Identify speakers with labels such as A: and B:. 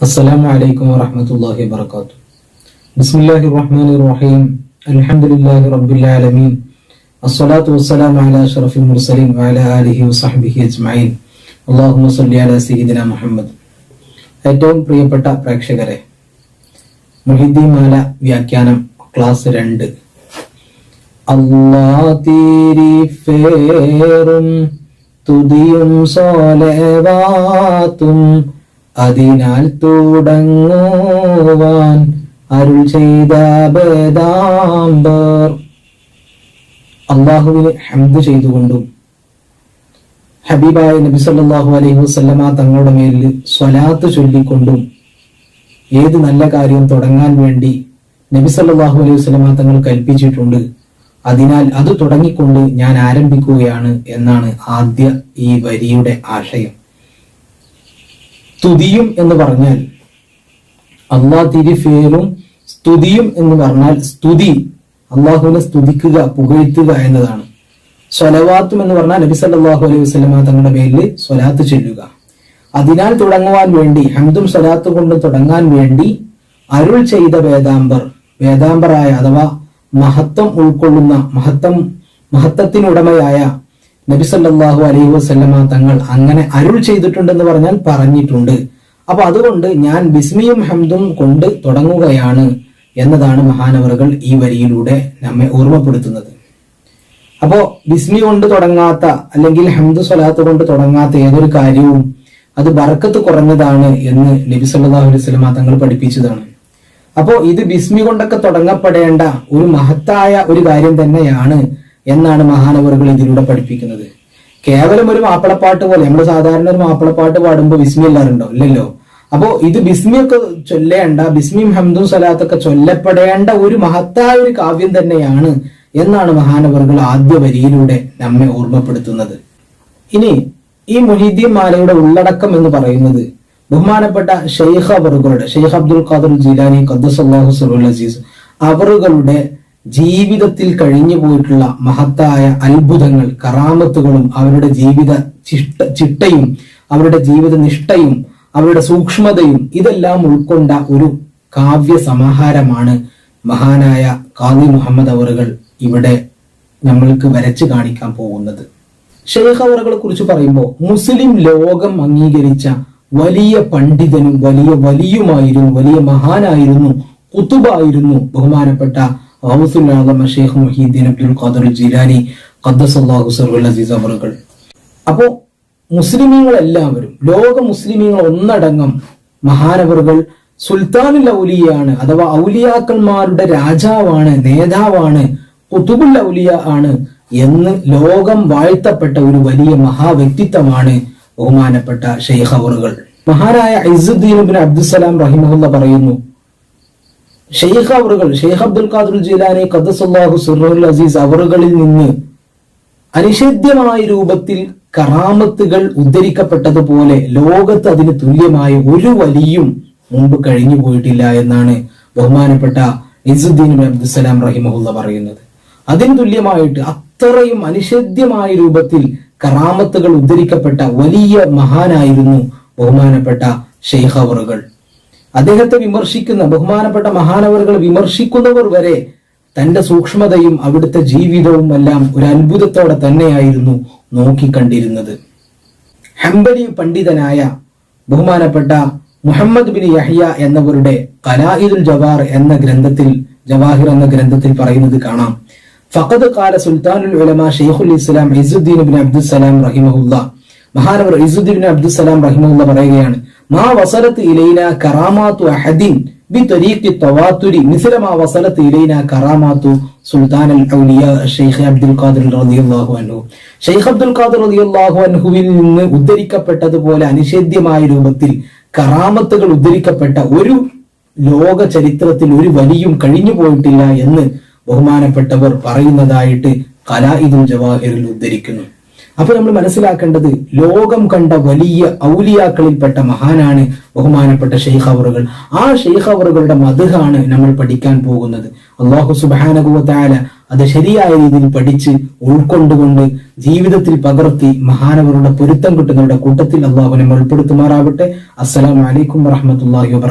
A: السلام عليكم ورحمة الله وبركاته بسم الله الرحمن الرحيم الحمد لله رب العالمين الصلاة والسلام على أشرف المرسلين وعلى آله وصحبه أجمعين اللهم صل على سيدنا محمد ഏറ്റവും പ്രിയപ്പെട്ട പ്രേക്ഷകരെ മുഹിദ്ദീമാല വ്യാഖ്യാനം ക്ലാസ് രണ്ട് അല്ലാ തിരിഫേറും തുതിയും സോലവാത്തും അതിനാൽ തുടങ്ങുവാൻ അരുൾ ചെയ്ത ബദാംബർ അള്ളാഹുവിന് ഹംദ് ചെയ്തുകൊണ്ടും ഹബീബായ നബി സല്ലാഹു അലൈഹി വസല്ലമ തങ്ങളുടെ മേലിൽ സ്വലാത്ത് ചൊല്ലിക്കൊണ്ടും ഏത് നല്ല കാര്യം തുടങ്ങാൻ വേണ്ടി നബി സല്ലാഹു അലൈഹി വസല്ലമ തങ്ങൾ കൽപ്പിച്ചിട്ടുണ്ട്. അതിനാൽ അത് തുടങ്ങിക്കൊണ്ട് ഞാൻ ആരംഭിക്കുകയാണ് എന്നാണ് ആദ്യ ഈ വരിയുടെ ആശയം. സ്തുതിയും എന്ന് പറഞ്ഞാൽ അള്ളാഹ് തിരിഫേലും സ്തുതിയും എന്ന് പറഞ്ഞാൽ സ്തുതി. അള്ളാഹുവിനെ സ്തുതിക്കുക പുകഴ്ത്തുക എന്നതാണ്. സ്വലവാത്തും എന്ന് പറഞ്ഞാൽ നബി സല്ലല്ലാഹു അലൈഹി വസ്ലമ തങ്ങളുടെ പേരിൽ സ്വലാത്ത് ചൊല്ലുക. അതിനാൽ തുടങ്ങുവാൻ വേണ്ടി ഹംദും സ്വലാത്ത് കൊണ്ട് തുടങ്ങാൻ വേണ്ടി അരുൾ ചെയ്ത വേദാംബർ വേദാംബറായ അഥവാ മഹത്വം ഉൾക്കൊള്ളുന്ന മഹത്വം മഹത്വത്തിനുടമയായ നബി സല്ലല്ലാഹു അലൈഹി വസല്ലമ തങ്ങൾ അങ്ങനെ അരുൾ ചെയ്തിട്ടുണ്ടെന്ന് പറഞ്ഞാൽ പറഞ്ഞിട്ടുണ്ട്. അപ്പൊ അതുകൊണ്ട് ഞാൻ ബിസ്മിയും ഹംദും കൊണ്ട് തുടങ്ങുകയാണ് എന്നതാണ് മഹാനവറുകൾ ഈ വരിയിലൂടെ നമ്മെ ഓർമ്മപ്പെടുത്തുന്നത്. അപ്പോ ബിസ്മി കൊണ്ട് തുടങ്ങാത്ത അല്ലെങ്കിൽ ഹംദു സ്വലാത്ത് കൊണ്ട് തുടങ്ങാത്ത ഏതൊരു കാര്യവും അത് ബർക്കത്ത് കുറഞ്ഞതാണ് എന്ന് നബി സല്ലാഹു അലൈഹി വസല്ലമ തങ്ങൾ പഠിപ്പിച്ചതാണ്. അപ്പോ ഇത് ബിസ്മി കൊണ്ടൊക്കെ തുടങ്ങപ്പെടേണ്ട ഒരു മഹത്തായ ഒരു കാര്യം തന്നെയാണ് എന്നാണ് മഹാനവറുകൾ ഇതിലൂടെ പഠിപ്പിക്കുന്നത്. കേവലം ഒരു മാപ്പിളപ്പാട്ട് പോലെ നമ്മൾ സാധാരണ ഒരു മാപ്പിളപ്പാട്ട് പാടുമ്പോൾ ബിസ്മി എല്ലാറുണ്ടോ ഇല്ലല്ലോ? അപ്പോ ഇത് ബിസ്മിയൊക്കെ ചൊല്ലേണ്ട ബിസ്മിയും ഹംദും സലാത്തൊക്കെ ചൊല്ലപ്പെടേണ്ട ഒരു മഹത്തായ ഒരു കാവ്യം തന്നെയാണ് എന്നാണ് മഹാനവറുകൾ ആദ്യ വരിയിലൂടെ നമ്മെ ഓർമ്മപ്പെടുത്തുന്നത്. ഇനി ഈ മൊഹീദ്ദീൻ മാലയുടെ ഉള്ളടക്കം എന്ന് പറയുന്നത് ബഹുമാനപ്പെട്ട ഷെയ്ഖ് അവറുകളുടെ ഷെയ്ഖ് അബ്ദുൽ ഖാദർ ജിലാനി ഖദ്ദസല്ലാഹു സുറുൽ അസീസ് അവറുകളുടെ ജീവിതത്തിൽ കഴിഞ്ഞു പോയിട്ടുള്ള മഹത്തായ അത്ഭുതങ്ങൾ കറാമത്തുകളും അവരുടെ ജീവിത ചിട്ട ചിട്ടയും അവരുടെ ജീവിത നിഷ്ഠയും അവരുടെ സൂക്ഷ്മതയും ഇതെല്ലാം ഉൾക്കൊണ്ട ഒരു കാവ്യ സമാഹാരമാണ് മഹാനായ കാദി മുഹമ്മദ് അവറുകൾ ഇവിടെ നമ്മൾക്ക് വരച്ചു കാണിക്കാൻ പോകുന്നത്. ഷെയ്ഖ് അവറുകളെ കുറിച്ച് പറയുമ്പോൾ മുസ്ലിം ലോകം അംഗീകരിച്ച വലിയ പണ്ഡിതനും വലിയ വലിയുമായിരുന്നു വലിയ മഹാനായിരുന്നു കുത്തുബായിരുന്നു ബഹുമാനപ്പെട്ട ഷെയ്ഖ് മുഹീദ്ദീൻ അബ്ദുൽ ഖാദർ ജിലാനി ഖദ്ദസല്ലാഹു സർവൽ അസീസ് അവറുകൾ. അപ്പോ മുസ്ലിമീങ്ങൾ എല്ലാവരും ലോക മുസ്ലിമീങ്ങൾ ഒന്നടങ്കം മഹാനവറുകൾ സുൽത്താനുൽ ഔലിയാണ് അഥവാ ഔലിയാക്കന്മാരുടെ രാജാവാണ് നേതാവാണ് കുത്തുബുൽ ഔലിയ ആണ് എന്ന് ലോകം വാഴ്ത്തപ്പെട്ട ഒരു വലിയ മഹാവ്യക്തിത്വമാണ് ബഹുമാനപ്പെട്ട ഷെയ്ഖ് അവറുകൾ. മഹാനായ ഐസുദ്ദീൻ ബിൻ അബ്ദുസലാം റഹിമഹുല്ല പറയുന്നു ഷെയ്ഖ് അവറുകൾ ഷെയ്ഖ് അബ്ദുൽ ഖാദുൽ ജീലാനി ഖദ്ദസല്ലാഹു സുറുൽ അസീസ് അവറുകളിൽ നിന്ന് അനിഷേധ്യമായ രൂപത്തിൽ കറാമത്തുകൾ ഉദ്ധരിക്കപ്പെട്ടതുപോലെ ലോകത്ത് അതിന് തുല്യമായ ഒരു വലിയും മുമ്പ് കഴിഞ്ഞു പോയിട്ടില്ല എന്നാണ് ബഹുമാനപ്പെട്ട ഇസുദ്ദീൻ അബ്ദുസലാം റഹിമഹുല്ല പറയുന്നത്. അതിന് തുല്യമായിട്ട് അത്രയും അനിഷേധ്യമായ രൂപത്തിൽ കറാമത്തുകൾ ഉദ്ധരിക്കപ്പെട്ട വലിയ മഹാനായിരുന്നു ബഹുമാനപ്പെട്ട ഷെയ്ഖ് അവറുകൾ. അദ്ദേഹത്തെ വിമർശിക്കുന്ന ബഹുമാനപ്പെട്ട മഹാനവറുകൾ വിമർശിക്കുന്നവർ വരെ തന്റെ സൂക്ഷ്മതയും അവിടുത്തെ ജീവിതവും എല്ലാം ഒരു അത്ഭുതത്തോടെ തന്നെയായിരുന്നു നോക്കിക്കണ്ടിരുന്നത്. ഹംബലി പണ്ഡിതനായ ബഹുമാനപ്പെട്ട മുഹമ്മദ് ബിൻ യഹിയ എന്നവരുടെ കലായിദുൽ ജവാർ എന്ന ഗ്രന്ഥത്തിൽ ജവാഹിർ എന്ന ഗ്രന്ഥത്തിൽ പറയുന്നത് കാണാം. ഫഖദ് കാല സുൽത്താനുൽ ഉലമ ഷെയ്ഖുൽ ഇസ്ലാം ഇസുദ്ദീൻ ബിൻ അബ്ദുസലാം റഹിമഹുല്ല. മഹാനവർ ഇസുദ്ദീൻ ബിൻ അബ്ദുസലാം റഹിമഹുല്ല പറയുകയാണ് നിന്ന് ഉദ്ധരിക്കപ്പെട്ടതുപോലെ അനിഷേദ്യമായ രൂപത്തിൽ കറാമത്തുകൾ ഉദ്ധരിക്കപ്പെട്ട ഒരു ലോക ചരിത്രത്തിൽ ഒരു വലിയും കഴിഞ്ഞു പോയിട്ടില്ല എന്ന് ബഹുമാനപ്പെട്ടവർ പറയുന്നതായിട്ട് കലാ ഇതും ജവാഹിറിൽ ഉദ്ധരിക്കുന്നു. അപ്പൊ നമ്മൾ മനസ്സിലാക്കേണ്ടത് ലോകം കണ്ട വലിയ ഔലിയാക്കളിൽപ്പെട്ട മഹാനാണ് ബഹുമാനപ്പെട്ട ഷെയ്ഖ് അവറുകൾ ആ ഷെയ്ഖ് അവറുകളുടെ മധുഹാണ് നമ്മൾ പഠിക്കാൻ പോകുന്നത്. അള്ളാഹു സുബാനകുവത്തായ അത് ശരിയായ രീതിയിൽ പഠിച്ച് ഉൾക്കൊണ്ടുകൊണ്ട് ജീവിതത്തിൽ പകർത്തി മഹാനവരുടെ പൊരുത്തം കിട്ടുന്നവരുടെ കൂട്ടത്തിൽ അള്ളാഹു നമ്മെ ഉൾപ്പെടുത്തുമാറാവട്ടെ. അസ്സലാമു അലൈക്കും വറഹ്മത്തുള്ളാഹി വബറകാതുഹു